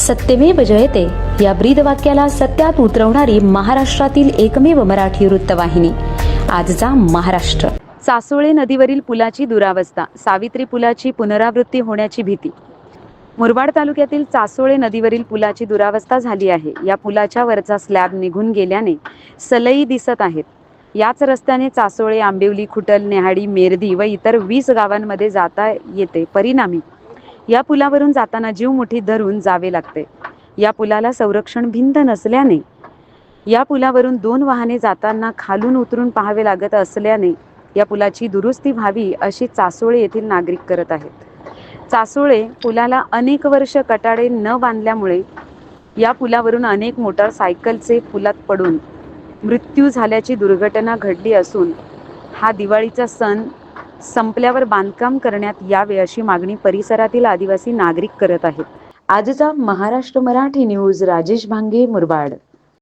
सत्यमेव जयते. या ब्रीद वाक्याला सत्यात उतरवणारी महाराष्ट्रातील एकमेव मराठी वृत्तवाहिनी. आजचा महाराष्ट्र. सासोळे नदीवरील पुलाची दुरावस्था सावित्री पुलाची पुनरावृत्ती होण्याची भीती. मुरबाड तालुक्यातील चासोळे नदीवरील पुलाची दुरावस्था झाली आहे. या पुलाच्या वरचा स्लॅब निघून गेल्याने सलई दिसत आहेत. याच रस्त्याने चासोळे आंबिवली खुटल नेहाडी मेर्दी व इतर वीस गावांमध्ये जाता येते. परिणामी या पुलावरून जाताना जीव मुठीत धरून जावे लागते. या पुलाला संरक्षण भिंत नसल्याने या पुलावरून दोन वाहने जाताना खालून उतरून पाहावे लागत असल्याने या पुलाची दुरुस्ती व्हावी अशी चासोळे येथील नागरिक करत आहेत. चासोळे पुलाला अनेक वर्ष कटाडे न बांधल्यामुळे या पुलावरून अनेक मोटारसायकलचे पुलात पडून मृत्यू झाल्याची दुर्घटना घडली असून हा दिवाळीचा सण संपल्यावर बांधकाम करण्यात यावे अशी मागणी परिसरातील आदिवासी नागरिक करत आहेत. आजचा महाराष्ट्र मराठी न्यूज राजेश भांगे मुरबाड.